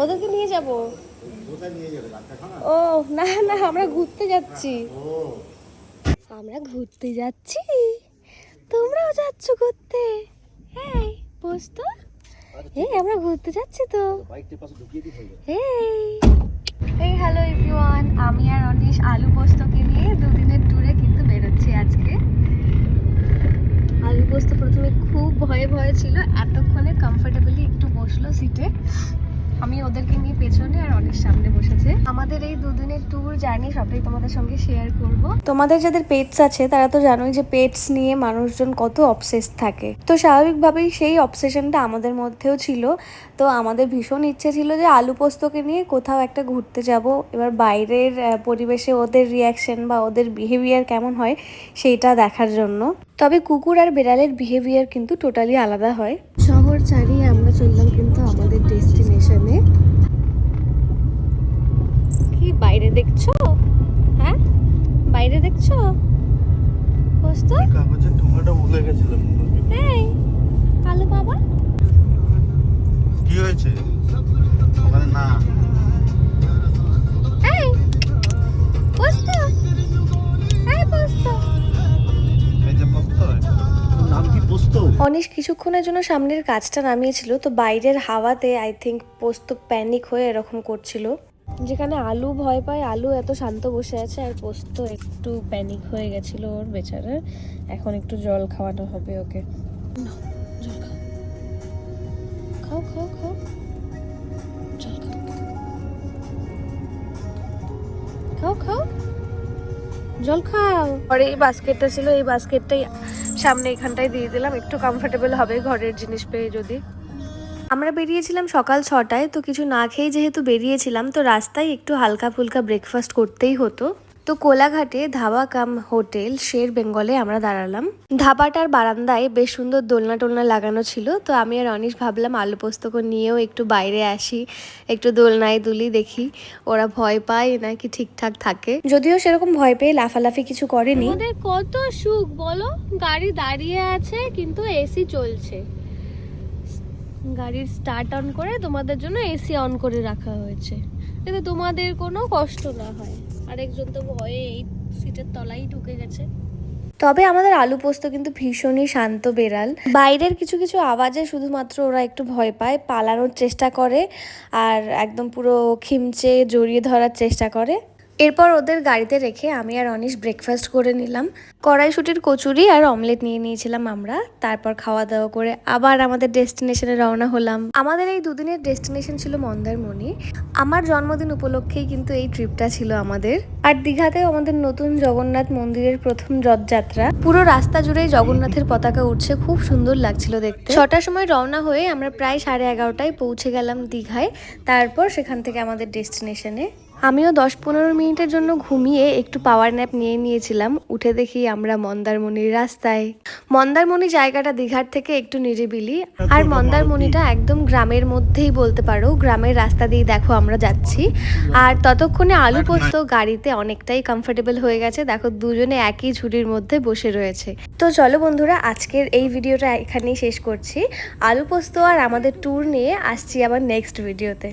ওদেরকে নিয়ে যাব। ও না না আমরা ঘুরতে যাচ্ছি। আমরা ঘুরতে যাচ্ছি। তোমরাও যাচ্ছ ঘুরতে। হ্যাঁ বস তো এই আমরা ঘুরতে যাচ্ছি তো। এই। হ্যালো এভরিওয়ান আমি আর অনিশ আলু পোস্তকে নিয়ে দুদিনের ট্যুরে কিন্তু বেরোচ্ছি আজকে। আলু পোস্ত প্রথমে খুব ভয়ে ভয়ে ছিল এতক্ষণে কমফোর্টেবলি আমি ওদেরকে নিয়ে পেছনে আর অনেক সামনে বসেছে। আমাদের এই দুদিনের ট্যুর জার্নি সবটাই তোমাদের সঙ্গে শেয়ার করব। তোমাদের যাদের পেটস আছে, তারা তো জানোই যে পেটস নিয়ে মানুষজন কত অবসেস থাকে। তো স্বাভাবিকভাবেই সেই অবসেশনটা আমাদের মধ্যেও ছিল। তো আমাদের ভীষণ ইচ্ছে ছিল যে আলু পোস্তকে নিয়ে কোথাও একটা ঘুরতে যাব। এবার বাইরের পরিবেশে ওদের রিয়াকশন বা ওদের বিহেভিয়ার কেমন হয়, সেইটা দেখার জন্য। তবে কুকুর আর বেড়ালের বিহেভিয়ার কিন্তু টোটালি আলাদা হয়। শহর ছাড়িয়ে চললাম কিন্তু আমাদের ডেস্টিনেশনে। কি বাইরে দেখছ? হ্যাঁ? বাইরে দেখছ? পোস্ত কাগজের ঠোঙাটা ভুলে গেছিলাম। এই কালো বাবা। কি হয়েছে? পোস্ত? অনিশ কিছুক্ষণের জন্য সামনের কাজটা নামিয়েছিল, তো বাইরের হাওয়াতে আই থিঙ্ক পোস্ত প্যানিক হয়ে এরকম করছিল। যেখানে আলু ভয় পায়, আলু এত শান্ত বসে আছে, আর পোস্ত একটু প্যানিক হয়ে গেছিল ওর বেচারার। এখন একটু জল খাওয়ানো হবে ওকে। খাও। খাও খাও। খাও খাও। জল খাও। আর এই বাস্কেটটা ছিল এই বাস্কেটটাই সামনে এখানটায় দিয়ে দিলাম। একটু কমফোর্টেবল হবে ঘরের জিনিস পেয়ে যদি। আমরা বেরিয়েছিলাম সকাল ছটায় তো কিছু না খেয়ে যেহেতু বেরিয়েছিলাম তো রাস্তায় একটু হালকা ফুলকা ব্রেকফাস্ট করতেই হতো। তো কোলাঘাটে ধাবা কাম হোটেল শের বেঙ্গলে আমরা দাঁড়ালাম। ধাবাটার বারান্দায় বেশ সুন্দর দোলনা টোলনা লাগানো ছিল। তো আমি আর অনিশ ভাবলাম, আলু পোস্তক নিয়েও একটু বাইরে আসি, একটু দোলনায় দুলি দেখি, ওরা ভয় পায় নাকি ঠিকঠাক থাকে। যদিও সেরকম ভয় পেয়ে লাফালাফি কিছু করেনি। কত সুখ বলো? গাড়ি দাঁড়িয়ে আছে, কিন্তু এসি চলছে। গাড়ির স্টার্ট অন করে তোমাদের জন্য এসি অন করে রাখা হয়েছে। যাতে তোমাদের কোনো কষ্ট না হয়। আরেকজন তো ভয়ে এই সিটের তলায় ঢুকে গেছে। তবে আমাদের আলু পোস্ত কিন্তু ভীষণই শান্ত বেড়াল। বাইরের কিছু কিছু আওয়াজে শুধুমাত্র ওরা একটু ভয় পায়, পালানোর চেষ্টা করে, আর একদম পুরো খিমচে জড়িয়ে ধরার চেষ্টা করে। এরপর ওদের গাড়িতে রেখে আমি আর অনিশ ব্রেকফাস্ট করে নিলাম। কড়াইশুটির কচুরি আর অমলেট নিয়ে নিয়েছিলাম আমরা। তারপর খাওয়া দাওয়া করে আবার আমাদের ডেস্টিনেশনে রওনা হলাম। আমাদের এই দুদিনের ডেস্টিনেশন ছিল মন্দারমণি। আমার জন্মদিন উপলক্ষেই কিন্তু এই ট্রিপটা ছিল আমাদের। আর দীঘাতেও আমাদের নতুন জগন্নাথ মন্দিরের প্রথম রথযাত্রা। পুরো রাস্তা জুড়েই জগন্নাথের পতাকা উঠছে, খুব সুন্দর লাগছিল দেখতে। ছটার সময় রওনা হয়ে আমরা প্রায় সাড়ে এগারোটায় পৌঁছে গেলাম দীঘায়। তারপর সেখান থেকে আমাদের ডেস্টিনেশনে আমিও দশ পনেরো মিনিটের জন্য ঘুমিয়ে একটু পাওয়ার ন্যাপ নিয়ে নিয়েছিলাম। উঠে দেখি আমরা মন্দারমণির রাস্তায়। মন্দারমণি জায়গাটা দীঘার থেকে একটু নিরিবিলি। আর মন্দারমণিটা একদম গ্রামের মধ্যেই বলতে পারো। গ্রামের রাস্তা দিয়ে দেখো আমরা যাচ্ছি। আর ততক্ষণে আলু পোস্ত গাড়িতে অনেকটাই কমফোর্টেবল হয়ে গেছে। দেখো দুজনে একই ঝুড়ির মধ্যে বসে রয়েছে। তো চলো বন্ধুরা, আজকের এই ভিডিওটা এখানেই শেষ করছি। আলু পোস্ত আর আমাদের ট্যুর নিয়ে আসছি আবার নেক্সট ভিডিওতে